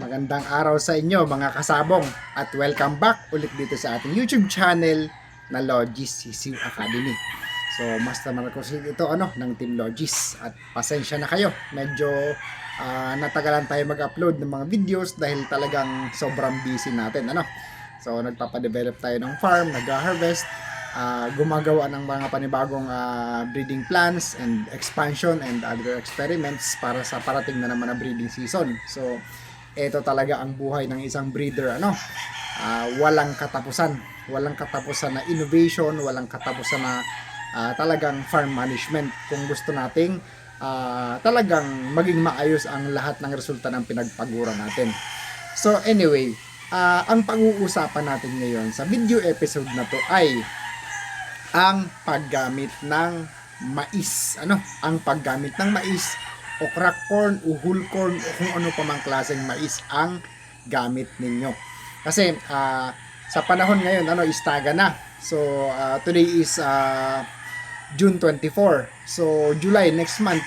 Magandang araw sa inyo mga kasabong at welcome back ulit dito sa ating YouTube channel na Logis Sisiw Academy. So, Master Marcos ito ano ng Team Logis at pasensya na kayo. Medyo ah, natagalan tayo mag-upload ng mga videos dahil talagang sobrang busy natin ano. So, nagpapadevelop tayo ng farm, nag-harvest, ah, gumagawa ng mga panibagong ah, breeding plans and expansion and other experiments para sa parating na naman na breeding season. So, ito talaga ang buhay ng isang breeder ano? Ah, walang katapusan. Walang katapusan na innovation walang katapusan na ah, talagang farm management. Kung gusto nating ah, talagang maging maayos ang lahat ng resulta ng pinagpagura natin. So anyway ah, ang pag-uusapan natin ngayon sa video episode na to ay ang paggamit ng mais. Ano? Ang paggamit ng mais o crack corn o whole corn o kung ano pa mang klaseng mais ang gamit ninyo. Kasi ah, sa panahon ngayon ano istaga na. So ah, today is ah, June 24. So July next month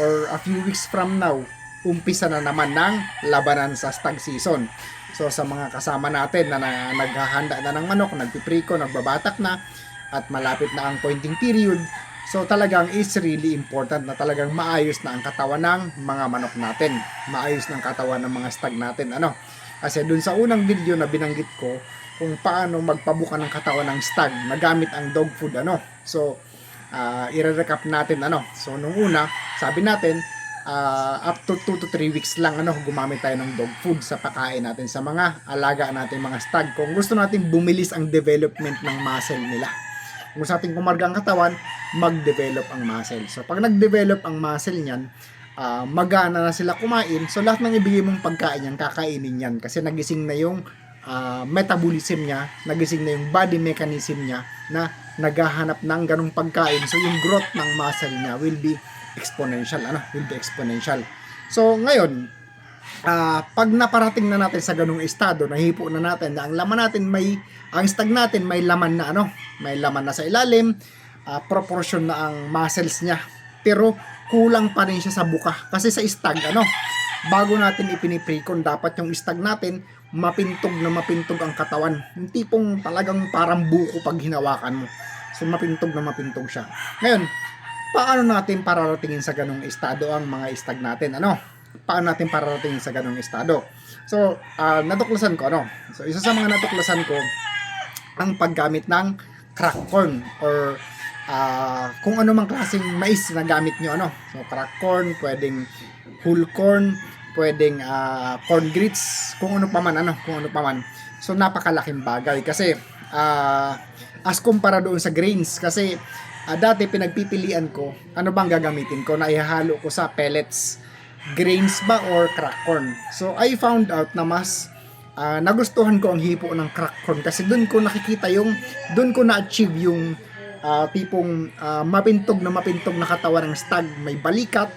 or a few weeks from now umpisa na naman ng labanan sa stag season. So sa mga kasama natin na, na naghahanda na ng manok, nagpipriko, nagbabatak na at malapit na ang pointing period, So talagang is really important na talagang maayos na ang katawan ng mga manok natin. Maayos ang katawan ng mga stag natin. Ano? Kasi dun sa unang video na binanggit ko kung paano magpabuka ng katawan ng stag na gamit ang dog food ano. So uh, i-recap natin ano. So nung una, sabi natin uh, up to 2 to 3 weeks lang ano gumamit tayo ng dog food sa pagkain natin sa mga alaga natin mga stag kung gusto natin bumilis ang development ng muscle nila kung sa ating kumarga ang katawan, mag-develop ang muscle. So, pag nag-develop ang muscle niyan, ah, magana na sila kumain. So, lahat ng ibigay mong pagkain yan, kakainin yan. Kasi nagising na yung ah, metabolism niya, nagising na yung body mechanism niya na naghahanap ng ganong pagkain. So, yung growth ng muscle niya will be exponential. Ano? Will be exponential. So, ngayon, ah pag naparating na natin sa ganung estado, nahipo na natin na ang laman natin may ang stag natin may laman na ano, may laman na sa ilalim, ah, proportion na ang muscles niya. Pero kulang pa rin siya sa buka kasi sa stag ano, bago natin ipiniprikon dapat yung stag natin mapintog na mapintog ang katawan. Yung tipong talagang parang buko pag hinawakan mo. So mapintog na mapintog siya. Ngayon, paano natin pararatingin sa ganung estado ang mga stag natin? Ano? Paano natin pararatingin sa ganung estado? So, ah, natuklasan ko ano. So, isa sa mga natuklasan ko ang paggamit ng crack corn or ah, kung ano mang klaseng mais na gamit nyo ano. So, crack corn, pwedeng whole corn, pwedeng ah, corn grits, kung ano pa man ano, kung ano pa man. So, napakalaking bagay kasi ah, as kumpara doon sa grains kasi ah, dati pinagpipilian ko ano bang gagamitin ko na ihahalo ko sa pellets grains ba or crack corn? So I found out na mas ah, nagustuhan ko ang hipo ng crack corn kasi doon ko nakikita yung doon ko na-achieve yung ah, tipong ah, mapintog na mapintog na katawan ng stag. May balikat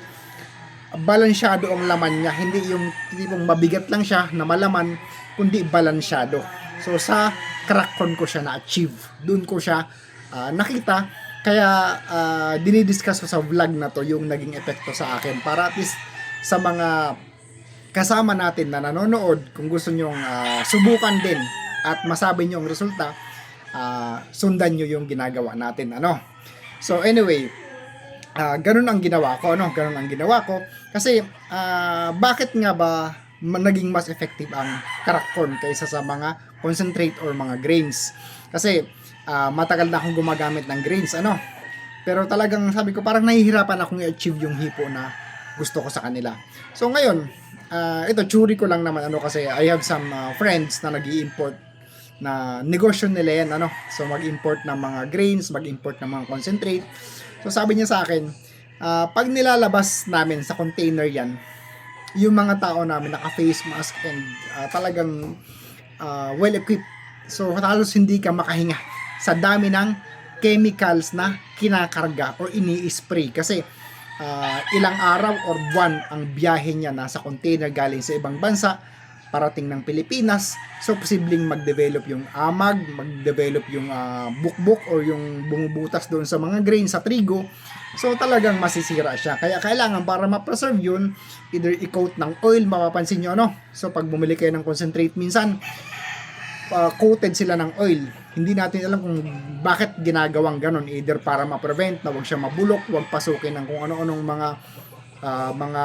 balansyado ang laman niya. Hindi yung tipong mabigat lang siya na malaman kundi balansyado. So sa crack corn ko siya na-achieve. Doon ko siya ah, nakita. Kaya ah, dinidiscuss ko sa vlog na to yung naging epekto sa akin para at least sa mga kasama natin na nanonood kung gusto nyong ah, subukan din at masabi nyo ang resulta ah, sundan nyo yung ginagawa natin ano? So anyway ah ganun ang ginawa ko ano? Ganun ang ginawa ko. Kasi ah, bakit nga ba naging mas effective ang crack kaysa sa mga concentrate or mga grains? Kasi ah, matagal na akong gumagamit ng grains ano? Pero talagang sabi ko parang nahihirapan akong i-achieve yung hipo na gusto ko sa kanila. So ngayon ah, ito churi ko lang naman ano kasi I have some ah, friends na nag import na negosyo nila yan ano. So mag-import ng mga grains mag-import ng mga concentrate. So sabi niya sa akin, ah, pag nilalabas namin sa container yan, yung mga tao namin naka-face mask and ah, talagang ah, well equipped. So halos hindi ka makahinga sa dami ng chemicals na kinakarga or ini-spray. Kasi ah, ilang araw or buwan ang biyahe niya nasa container galing sa ibang bansa parating ng Pilipinas. So, posibleng mag-develop yung amag, mag-develop yung ah, bukbuk or yung bumubutas doon sa mga grain sa trigo. So, talagang masisira siya. Kaya kailangan para ma-preserve yun, either i-coat ng oil, mapapansin nyo, ano? So, pag bumili kayo ng concentrate minsan, uh, coated sila ng oil. Hindi natin alam kung bakit ginagawang ganon. Either para ma-prevent na wag siya mabulok, wag pasukin ng kung ano-anong mga ah, mga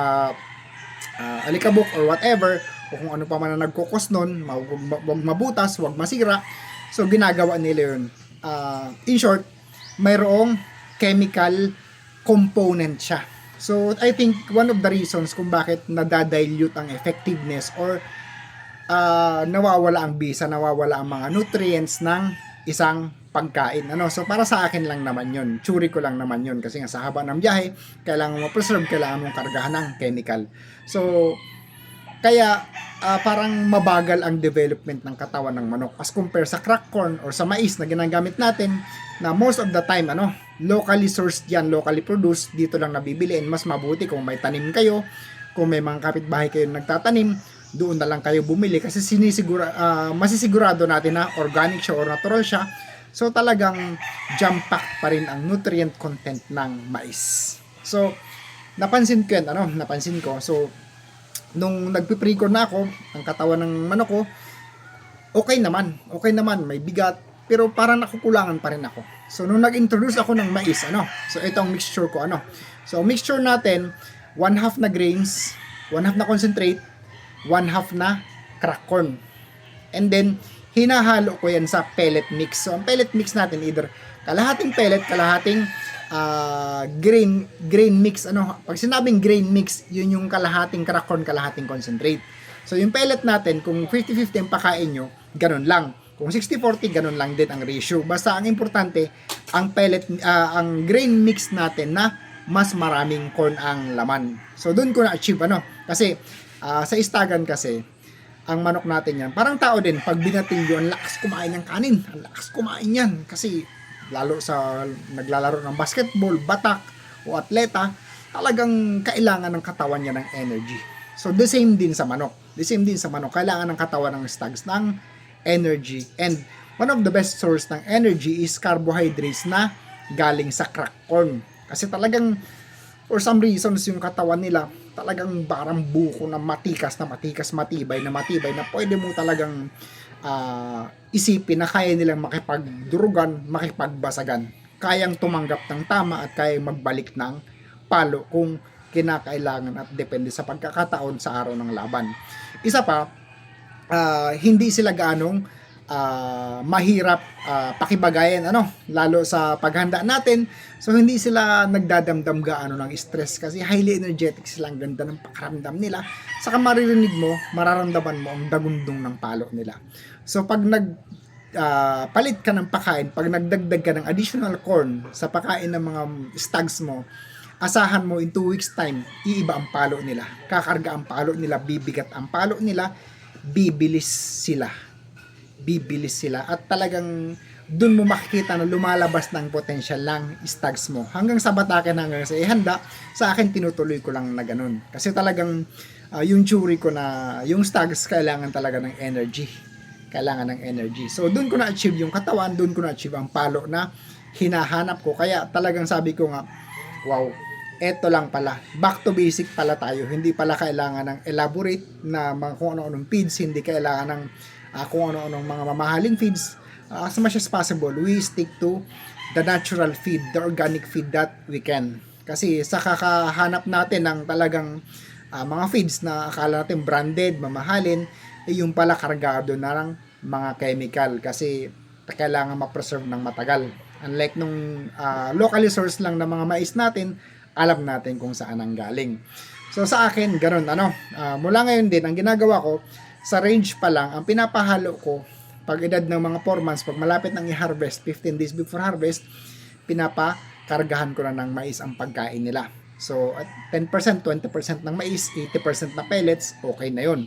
ah, alikabok or whatever o kung ano pa man na nagkukos nun, wag, mabutas, wag masira. So, ginagawa nila yun. Ah, in short, mayroong chemical component siya. So, I think one of the reasons kung bakit nadadilute ang effectiveness or ah, nawawala ang bisa, nawawala ang mga nutrients ng isang pagkain. Ano? So, para sa akin lang naman yun. Tsuri ko lang naman yun. Kasi nga sa haba ng biyahe, kailangan mo preserve, kailangan mong kargahan ng chemical. So, kaya ah, parang mabagal ang development ng katawan ng manok as compare sa crack corn or sa mais na ginagamit natin na most of the time ano locally sourced yan locally produced dito lang nabibili and mas mabuti kung may tanim kayo kung may mga kapitbahay kayo na nagtatanim doon na lang kayo bumili kasi sinisigura ah, masisigurado natin na organic siya or natural siya so talagang jam packed pa rin ang nutrient content ng mais so napansin ko yan ano napansin ko so nung nagpiprecon na ako, ang katawan ng manok ko, okay naman. Okay naman, may bigat. Pero parang nakukulangan pa rin ako. So, nung nag-introduce ako ng mais, ano? So, ito ang mixture ko, ano? So, mixture natin, one half na grains, one half na concentrate, one half na crack corn. And then, hinahalo ko yan sa pellet mix. So, ang pellet mix natin, either kalahating pellet, kalahating ah, grain grain mix. Ano pag sinabing grain mix yun yung kalahating crack corn kalahating concentrate. So yung pellet natin kung 50-50 ang pakain nyo ganun lang. Kung 60-40 ganun lang din ang ratio. Basta ang importante ang pellet ah, ang grain mix natin na mas maraming corn ang laman. So doon ko na achieve ano? Kasi ah, sa istagan kasi ang manok natin yan parang tao din pag binating yun lakas kumain ng kanin ang lakas kumain yan kasi lalo sa naglalaro ng basketball, batak o atleta, talagang kailangan ng katawan niya ng energy. So the same din sa manok. The same din sa manok. Kailangan ng katawan ng stags ng energy. And one of the best source ng energy is carbohydrates na galing sa crack corn. Kasi talagang for some reasons yung katawan nila talagang parang buko na matikas na matikas matibay na matibay na pwede mo talagang ah, isipin na kaya nilang makipagdurugan, makipagbasagan. Kayang tumanggap ng tama at kayang magbalik ng palo kung kinakailangan at depende sa pagkakataon sa araw ng laban. Isa pa, ah, hindi sila ganong ah, mahirap ah, pakibagayan ano lalo sa paghanda natin. So hindi sila nagdadamdam gaano ng stress kasi highly energetic sila. Ang ganda ng pakaramdam nila. Saka maririnig mo mararamdaman mo ang dagundong ng palo nila. So pag nag ah, palit ka ng pakain pag nagdagdag ka ng additional corn sa pakain ng mga stags mo asahan mo in 2 weeks time iiba ang palo nila. Kakarga ang palo nila bibigat ang palo nila bibilis sila bibilis sila at talagang dun mo makikita na lumalabas ng potential lang stags mo. Hanggang sa batakan hanggang sa ihanda, sa akin tinutuloy ko lang na ganun. Kasi talagang ah, yung jury ko na yung stags kailangan talaga ng energy. Kailangan ng energy. So dun ko na-achieve yung katawan, dun ko na-achieve ang palo na hinahanap ko. Kaya talagang sabi ko nga, wow, eto lang pala. Back to basic pala tayo. Hindi pala kailangan ng elaborate na mga kung ano-anong feeds, hindi kailangan ng ah, kung ano-anong mga mamahaling feeds. Ah, as much as possible, we stick to the natural feed, the organic feed that we can. Kasi sa kakahanap natin ng talagang ah, mga feeds na akala natin branded, mamahalin, eh, yung pala kargado na ng mga chemical kasi kailangan ma-preserve ng matagal. Unlike nung ah, locally sourced lang na mga mais natin, alam natin kung saan ang galing. So sa akin, ganun ano, ah, mula ngayon din, ang ginagawa ko, sa range pa lang, ang pinapahalo ko, pag edad ng mga 4 months, pag malapit nang i-harvest, 15 days before harvest, pinapakargahan ko na ng mais ang pagkain nila. So, at 10%, 20% ng mais, 80% na pellets, okay na yon.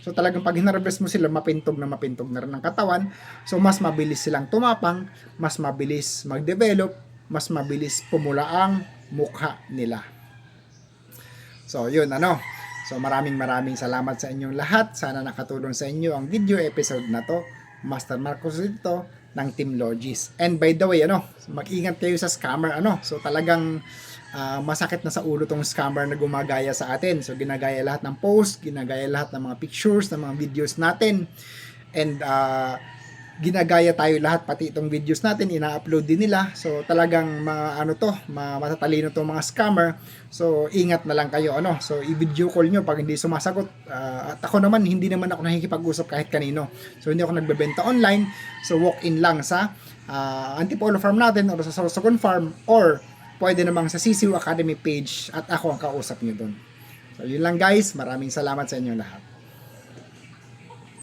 So, talagang pag hinarvest mo sila, mapintog na mapintog na rin ng katawan. So, mas mabilis silang tumapang, mas mabilis mag-develop, mas mabilis pumula ang mukha nila. So, yun, ano. So maraming maraming salamat sa inyong lahat. Sana nakatulong sa inyo ang video episode na to. Master Marcos dito ng Team Logis. And by the way, ano, mag-ingat kayo sa scammer, ano. So talagang ah, masakit na sa ulo tong scammer na gumagaya sa atin. So ginagaya lahat ng post, ginagaya lahat ng mga pictures, ng mga videos natin. And ah, ginagaya tayo lahat pati itong videos natin ina-upload din nila. So talagang mga ano to mga matatalino to mga scammer. So ingat na lang kayo ano. So i-video call nyo pag hindi sumasagot. Ah, at ako naman hindi naman ako nakikipag-usap kahit kanino. So hindi ako nagbebenta online. So walk in lang sa uh, Antipolo Farm natin or sa Sorsogon Farm or pwede namang sa CCU Academy page at ako ang kausap nyo doon so yun lang guys. Maraming salamat sa inyo lahat